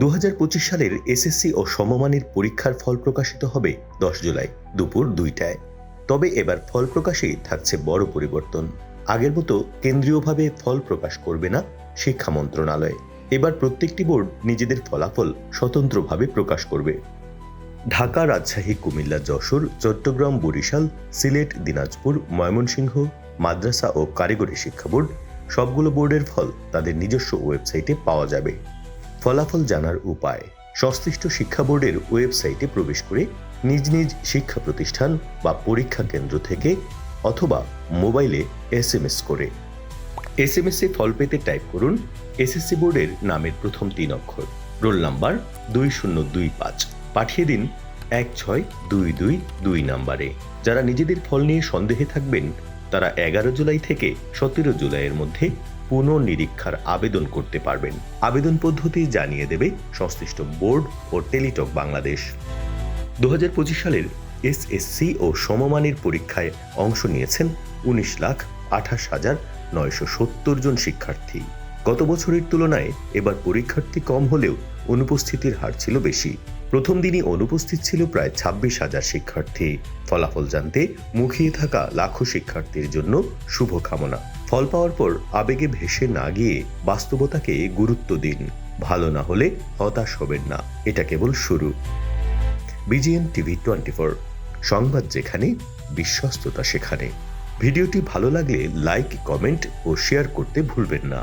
দু হাজার পঁচিশ সালের এসএসসি ও সমমানের পরীক্ষার ফল প্রকাশিত হবে দশ জুলাই, দুপুর দুইটায়। তবে এবার ফল প্রকাশে থাকছে বড় পরিবর্তন। আগের মতো কেন্দ্রীয়ভাবে ফল প্রকাশ করবে না শিক্ষা মন্ত্রণালয়। এবার প্রত্যেকটি বোর্ড নিজেদের ফলাফল স্বতন্ত্রভাবে প্রকাশ করবে। ঢাকা, রাজশাহী, কুমিল্লা, যশোর, চট্টগ্রাম, বরিশাল, সিলেট, দিনাজপুর, ময়মনসিংহ, মাদ্রাসা ও কারিগরি শিক্ষা বোর্ড সবগুলো বোর্ডের ফল তাদের নিজস্ব ওয়েবসাইটে পাওয়া যাবে। ফলাফল জানার উপায়। সংশ্লিষ্ট শিক্ষা বোর্ডের ওয়েবসাইটে প্রবেশ করে নিজ নিজ শিক্ষা প্রতিষ্ঠান বা পরীক্ষা কেন্দ্র থেকে অথবা মোবাইলে এস এম এস করে। এস এম এস এ ফল পেতে টাইপ করুন এসএসসি বোর্ডের নামের প্রথম তিন অক্ষর, রোল নাম্বার দুই শূন্য দুই পাঁচ। পাঠিয়ে দিন এক ছয় দুই দুই দুই নাম্বারে। যারা নিজেদের ফল নিয়ে সন্দেহে থাকবেন, তারা এগারো জুলাই থেকে সতেরো জুলাইয়ের মধ্যে পুনর্নিরীক্ষার আবেদন করতে পারবেন। আবেদন পদ্ধতি জানিয়ে দেবে সংশ্লিষ্ট বোর্ড ও টেলিটক বাংলাদেশ। দু হাজার পঁচিশ সালের এসএসসি ও সমমানের পরীক্ষায় অংশ নিয়েছেন উনিশ লাখ আঠাশ হাজার নয়শো সত্তর জন শিক্ষার্থী। গত বছরের তুলনায় এবার পরীক্ষার্থী কম হলেও অনুপস্থিতির হার ছিল বেশি। প্রথম দিনই অনুপস্থিত ছিল প্রায় ছাব্বিশ হাজার শিক্ষার্থী। ফলাফল জানতে মুখিয়ে থাকা লাখো শিক্ষার্থীর জন্য শুভকামনা। ফল পাওয়ার পর আবেগে ভেসে না গিয়ে বাস্তবতাকে গুরুত্ব দিন। ভালো না হলে হতাশ হবেন না। এটা কেবল শুরু। বিজিএন টিভি টোয়েন্টি ফোর সংবাদ যেখানে, বিশ্বস্ততা সেখানে। ভিডিওটি ভালো লাগলে লাইক, কমেন্ট ও শেয়ার করতে ভুলবেন না।